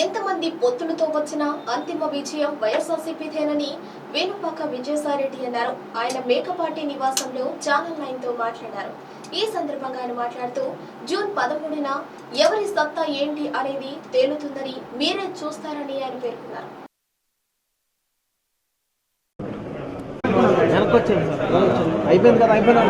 ఎంతమంది పొత్తులతో వచ్చినా అంతిమ విజయం వైఎస్ఆర్సీపీదేనని వేణుపాక విజయసాయిరెడ్డి అన్నారు. ఆయన మేకపాటి నివాసంలో ఛానల్ నైన్తో మాట్లాడారు. ఈ సందర్భంగా ఆయన మాట్లాడుతూ జూన్ పదమూడున ఎవరి సత్తా ఏంటి అనేది తేలుతుందని మీరే చూస్తారని ఆయన పేర్కొన్నారు. అయిపోయింది కదా అయిపోయినా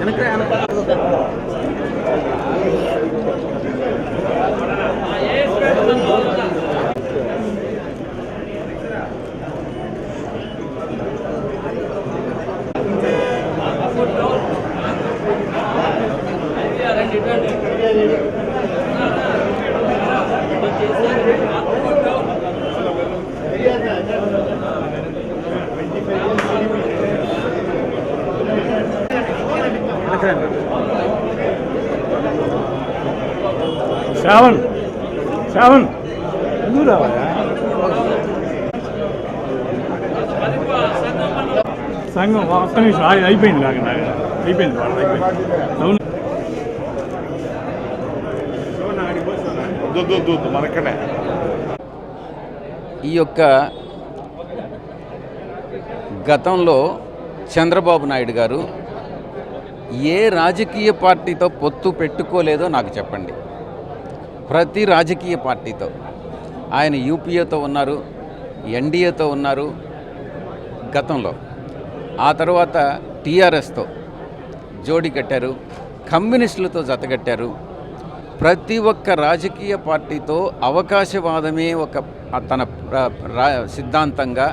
எனக்கு Thank you. శ్రావణ్. శ్రావణ్. ఎందుకు రావాలా సంఘం ఒక్క నిమిషం అయిపోయింది నాకు నాకు అయిపోయింది వాళ్ళు అయిపోయింది. అవును. మనకనే ఈ యొక్క గతంలో చంద్రబాబు నాయుడు గారు ఏ రాజకీయ పార్టీతో పొత్తు పెట్టుకోలేదో నాకు చెప్పండి. ప్రతి రాజకీయ పార్టీతో. ఆయన యూపీఏతో ఉన్నారు ఎన్డీఏతో ఉన్నారు గతంలో. ఆ తర్వాత టీఆర్ఎస్తో జోడి కట్టారు కమ్యూనిస్టులతో జతగట్టారు ప్రతి ఒక్క రాజకీయ పార్టీతో అవకాశవాదమే ఒక తన సిద్ధాంతంగా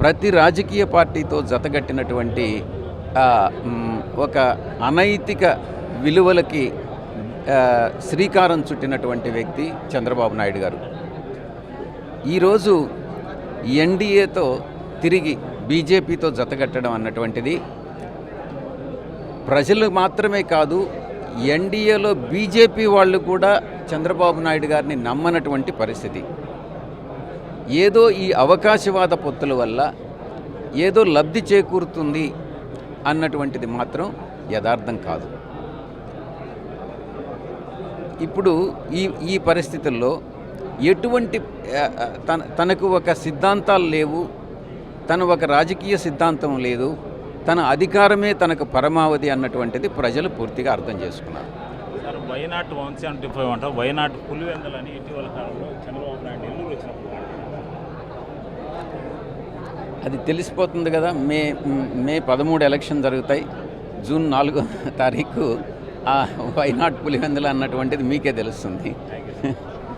ప్రతి రాజకీయ పార్టీతో జతగట్టినటువంటి ఒక అనైతిక విలువలకి శ్రీకారం చుట్టినటువంటి వ్యక్తి చంద్రబాబు నాయుడు గారు. ఈరోజు ఎన్డీఏతో తిరిగి బీజేపీతో జతగట్టడం అన్నటువంటిది ప్రజలు మాత్రమే కాదు ఎన్డీఏలో బీజేపీ వాళ్ళు కూడా చంద్రబాబు నాయుడు గారిని నమ్మనటువంటి పరిస్థితి. ఏదో ఈ అవకాశవాద పొత్తుల వల్ల ఏదో లబ్ధి చేకూరుతుంది అన్నటువంటిది మాత్రం యథార్థం కాదు. ఇప్పుడు ఈ ఈ పరిస్థితుల్లో ఎటువంటి తన తనకు ఒక సిద్ధాంతాలు లేవు తన ఒక రాజకీయ సిద్ధాంతం లేదు తన అధికారమే తనకు పరమావధి అన్నటువంటిది ప్రజలు పూర్తిగా అర్థం చేసుకున్నారు. Sir why not one seventy five అంటారు వైనాట్ పులివెందలని ఇటీవల కాలంలో చంద్రబాబు నాయుడు నెల్లూరు వచ్చినప్పుడు అది తెలిసిపోతుంది కదా మే మే పదమూడు ఎలక్షన్ జరుగుతాయి జూన్ నాలుగో తారీఖు వై నాట్ పులివెందుల అన్నటువంటిది మీకే తెలుస్తుంది.